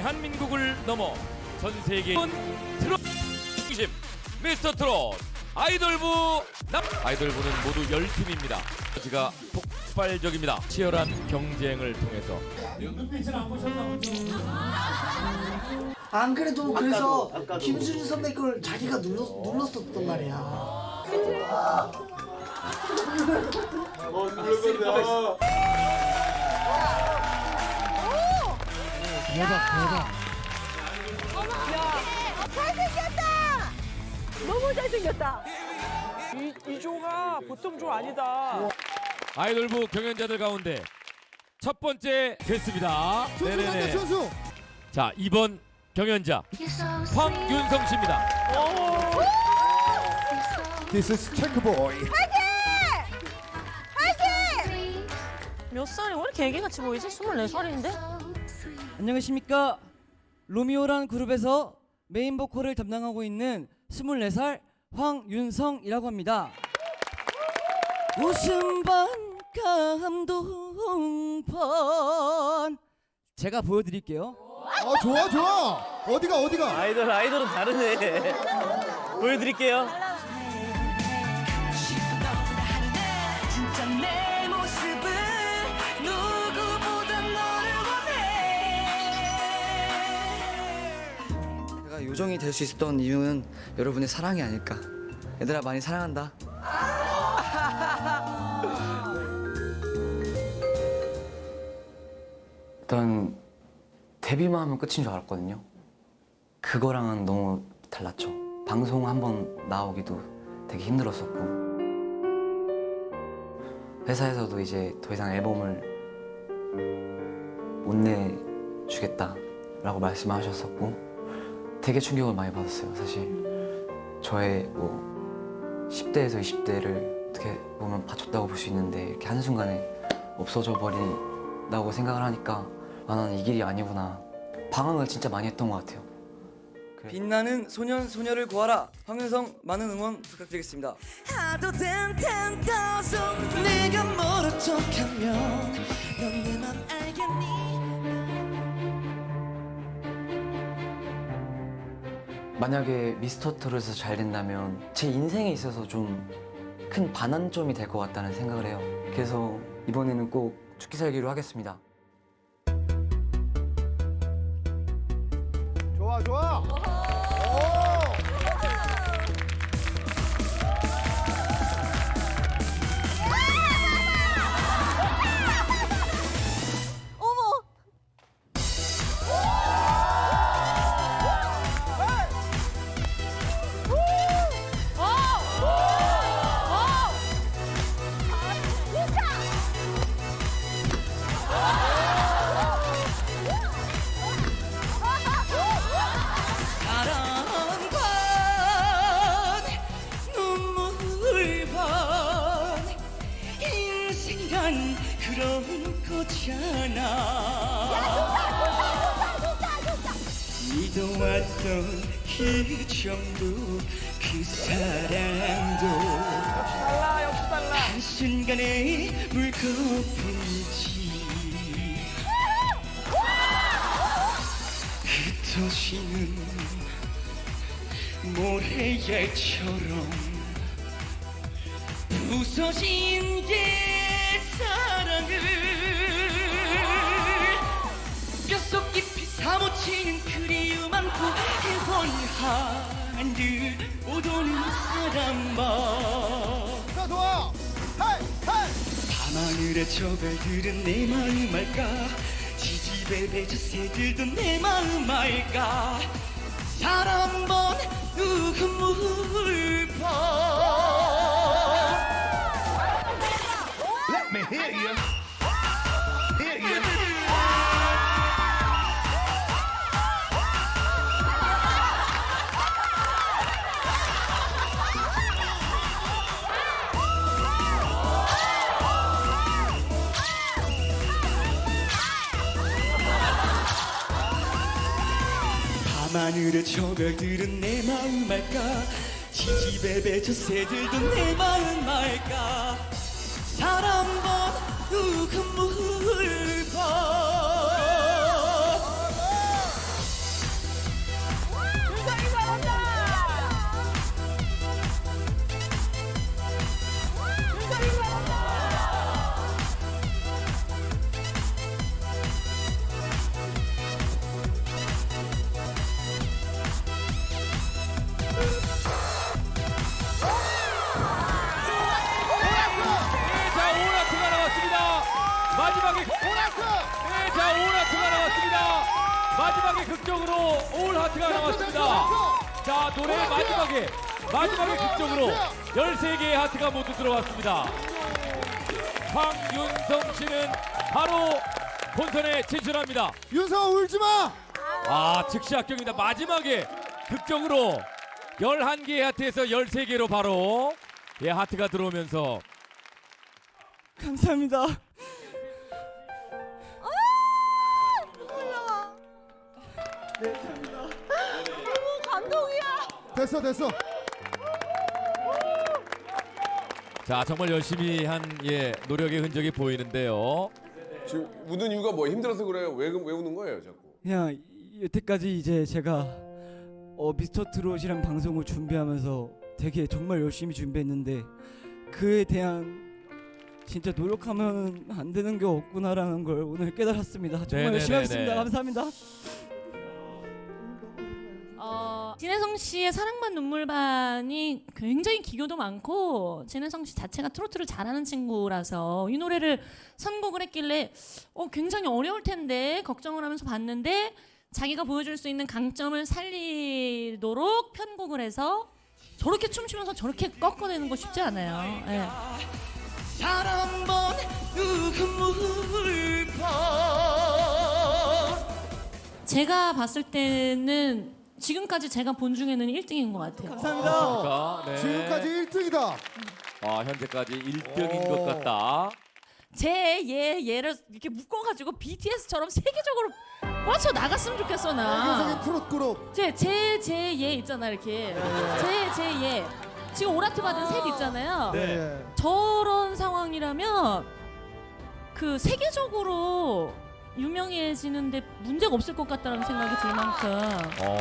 대한민국을 넘어 전 세계 트롯 중심 미스터 트롯 아이돌부 남 아이돌부는 모두 10팀입니다. 지가 폭발적입니다. 치열한 경쟁을 통해서 안 그래도 그래서 김수진 선배 걸 자기가 눌렀, 눌렀었단 말이야. 잘생겼다! 너무 잘생겼다! 이, 이 조가 보통 조 아니다. 아이돌부 경연자들 가운데 첫 번째 됐습니다. 네네네. 자 이번 경연자 황윤성 씨입니다. This is Checkboy. 몇 살이 왜 이렇게 애기같이 보이지? 24살인데? 안녕하십니까 로미오란 그룹에서 메인 보컬을 담당하고 있는 24살 황윤성이라고 합니다 웃음 반 감동 반 제가 보여드릴게요 어 좋아 좋아. 어디가 어디가? 아이돌 아이돌은 다르네. 보여드릴게요. 요정이 될 수 있었던 이유는 여러분의 사랑이 아닐까. 얘들아 많이 사랑한다. 일단 데뷔만 하면 끝인 줄 알았거든요. 그거랑은 너무 달랐죠. 방송 한번 나오기도 되게 힘들었었고. 회사에서도 이제 더 이상 앨범을 못 내주겠다라고 말씀하셨었고 되게 충격을 많이 받았어요. 사실 저의 뭐 10대에서 20대를 어떻게 보면 바쳤다고 볼 수 있는데 이렇게 한순간에 없어져 버린다고 생각을 하니까 아 나는 이 길이 아니구나. 방황을 진짜 많이 했던 것 같아요. 빛나는 소년 소녀를 구하라. 황윤성 많은 응원 부탁드리겠습니다. 하도 땐땐 떠서 내가 넌내맘 알겠니 만약에 미스터 트롯에서 잘 된다면 제 인생에 있어서 좀 큰 반환점이 될 것 같다는 생각을 해요. 그래서 이번에는 꼭 죽기 살기로 하겠습니다. 좋아 좋아. 인생이란 그런 거잖아 믿어왔던 그 정도 그 사랑도 달라 역시 달라. 한순간에 물거품이지 흩어지는 모래알처럼 부서진 게 사람만 좋아 좋아. 헤이 헤이. 밤하늘의 저 별들은 내 마음 알까 지지배배 저 새들도 내 마음 알까 사람 번 눈물 번 밤하늘의 저 별들은 내 마음 알까? 지지배배 저 새들도 내 마음 알까? 사람 번 눈물 번 마지막에 극적으로 올 하트가 나왔습니다. 자 노래 마지막에 마지막에 극적으로 13개의 하트가 모두 들어왔습니다. 황윤성 씨는 바로 본선에 진출합니다. 윤성 울지 마. 아 즉시 합격입니다. 마지막에 극적으로 11개의 하트에서 13개로 바로 예 하트가 들어오면서 감사합니다. 됐어 됐어. 자 정말 열심히 한 예 노력의 흔적이 보이는데요. 지금 우는 이유가 뭐 힘들어서 그래요? 왜, 왜 우는 거예요, 자꾸? 그냥 여태까지 이제 제가 어, 미스터 트롯이랑 방송을 준비하면서 되게 정말 열심히 준비했는데 그에 대한 진짜 노력하면 안 되는 게 없구나라는 걸 오늘 깨달았습니다. 정말 열심히 네네네네. 하겠습니다. 감사합니다. 어, 진혜성 씨의 사랑반 눈물반이 굉장히 기교도 많고 진혜성 씨 자체가 트로트를 잘하는 친구라서 이 노래를 선곡을 했길래 어, 굉장히 어려울 텐데 걱정을 하면서 봤는데 자기가 보여줄 수 있는 강점을 살리도록 편곡을 해서 저렇게 춤추면서 저렇게 꺾어내는 거 쉽지 않아요. 예. 제가 봤을 때는 지금까지 제가 본 중에는 1등인 것 같아요. 감사합니다. 자, 네. 지금까지 1등이다. 아 현재까지 1등인 것 같다. 제 얘 얘를 이렇게 묶어가지고 BTS처럼 세계적으로 뻗쳐 나갔으면 좋겠어 세계적인 나. 트롯 그룹. 제 제 제 얘 있잖아 이렇게 제 제 얘 지금 오라트 받은 셋 있잖아요. 네. 저런 상황이라면 그 세계적으로 유명해지는데 문제가 없을 것 같다는 생각이 들 만큼 어.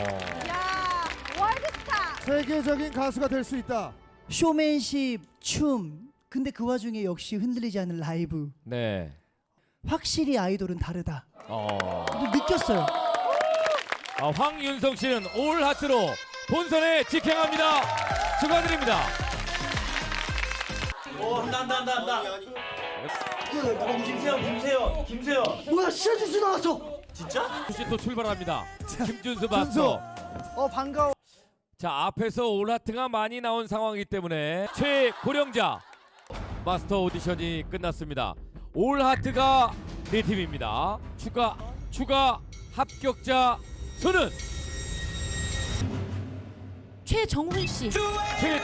세계적인 가수가 될 수 있다. 쇼맨십, 춤. 근데 그 와중에 역시 흔들리지 않는 라이브. 네. 확실히 아이돌은 다르다. 어. 느꼈어요. 아, 황윤성 씨는 올 하트로 본선에 직행합니다. 축하드립니다. 오 한다 한다 한다 한다. 김세현 김세현 김세현. 뭐야 시어지수 나왔어. 혹시 또 출발합니다. 김준수 준수. 마스터. 어 반가워. 자 앞에서 올 하트가 많이 나온 상황이기 때문에 최고령자 마스터 오디션이 끝났습니다. 올 하트가 네 팀입니다. 추가 추가 합격자 수는 최정훈 씨. 최정훈